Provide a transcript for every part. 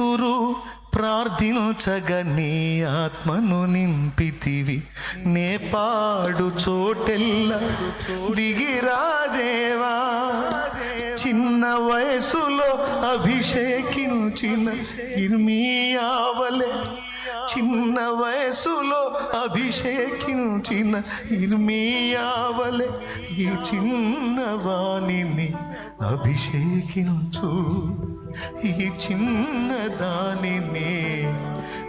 పేతురు ప్రార్థించగ నీ ఆత్మను నింపితివి. నే పాడు చోటెల్ల దిగిరాదేవా చిన్న వయసులో అభిషేకించిన ఇర్మియావలే. చిన్న వయసులో అభిషేకించిన ఇర్మియావలే. ఈ చిన్నవాణిని అభిషేకించు. ఈ చిన్న దానిని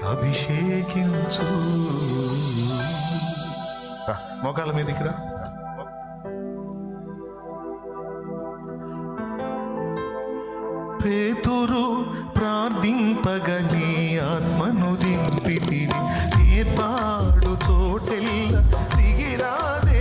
అభిషేకించు. రా, మీదకి రా ప్రార్థింపగ నీ ఆత్మను దింపితివి. నీ పాడు తోటెల్ల దిగిరాదే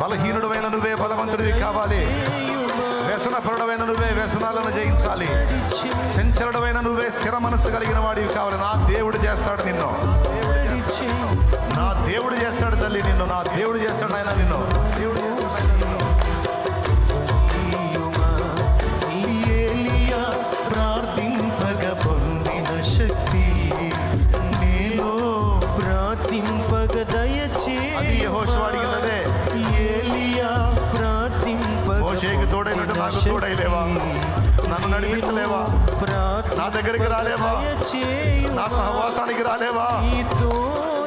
బలహీనుడమైన నువ్వే బలవంతుడివి కావాలి. వ్యసనపరుడమైన నువ్వే వ్యసనాలను జయించాలి. చంచలుడమైన నువ్వే స్థిర మనస్సు కలిగిన వాడివి కావాలి. నా దేవుడు చేస్తాడు నిన్ను. నా దేవుడు చేస్తాడు తల్లి నిన్ను. నా దేవుడు చేస్తాడు ఆయన నిన్ను. దేవుడు నాకు తోడైలేవా? నన్ను నడిపించలేవా? నా దగ్గరికి రాలేవా? నా సహవాసానికి రాలేవా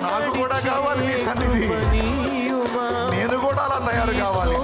నాకు కూడా కావాలి నీ సన్నిధి. నేను కూడా అలా తయారు కావాలి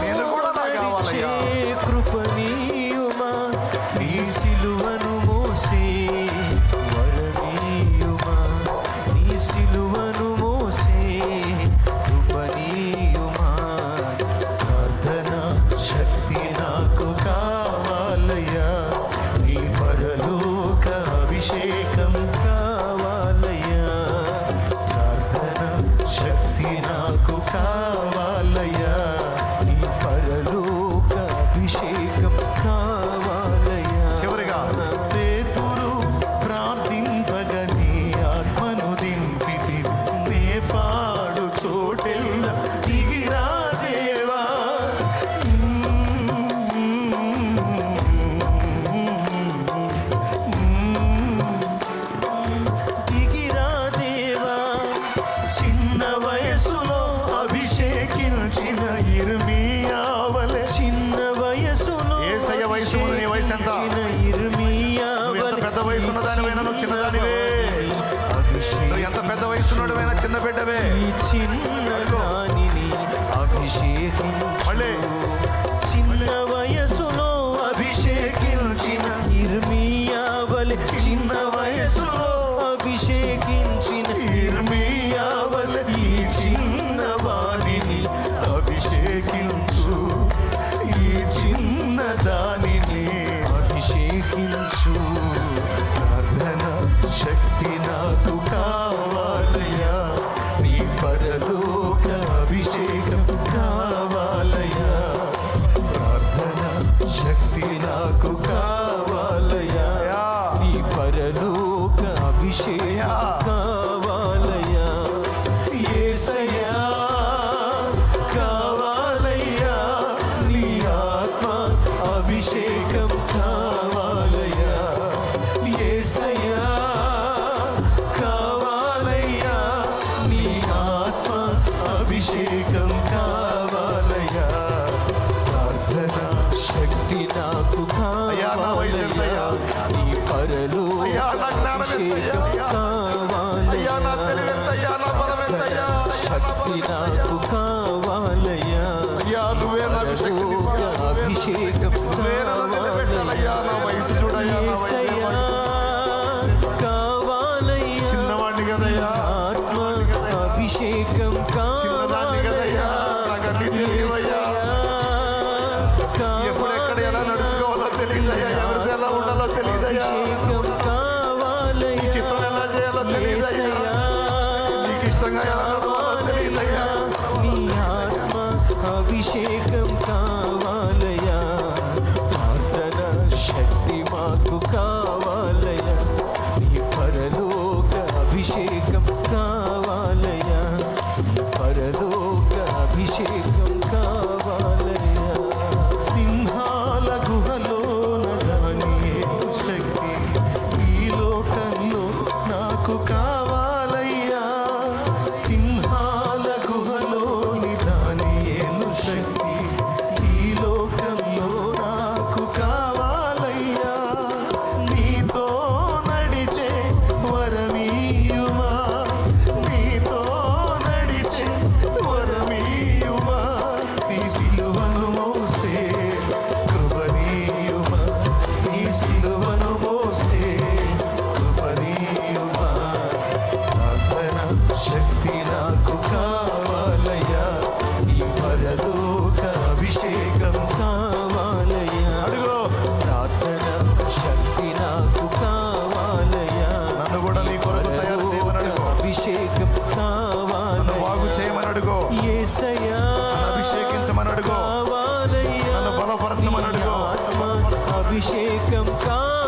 ఎంత? పెద్ద వయసు ఉన్నదానివైనా నువ్వు చిన్నదానివే. నువ్వు ఎంత పెద్ద వయసున్నోడివైనా చిన్న బిడ్డవే చిన్న మళ్ళీ. నడిపించు ప్రార్థన శక్తి నాకు కావాలయ్యా. నీ పరలోక అభిషేకం కావాలయ్యా. ప్రార్థన శక్తి నాకు కావాలయ్యా. నీ పరలోక అభిషేకం కావాలయ్యా. ఏసయ్యా అభిషేకం కా నాకు కావాలి పరలు కావాలి శక్తి నాకు కావాలి అభిషేకం కావాలయ్యా చిత్తం ఎలా చేయాలో తెలియదయ్యా నీకు ఇష్టంగా తెలియదయ్యా నీ ఆత్మ అభిషేకం కావాలయ్యా ప్రార్థన శక్తి మాకు అభిషేకించమని అడుగు. నన్ను బలపరచమని అడుగు. అభిషేకం కా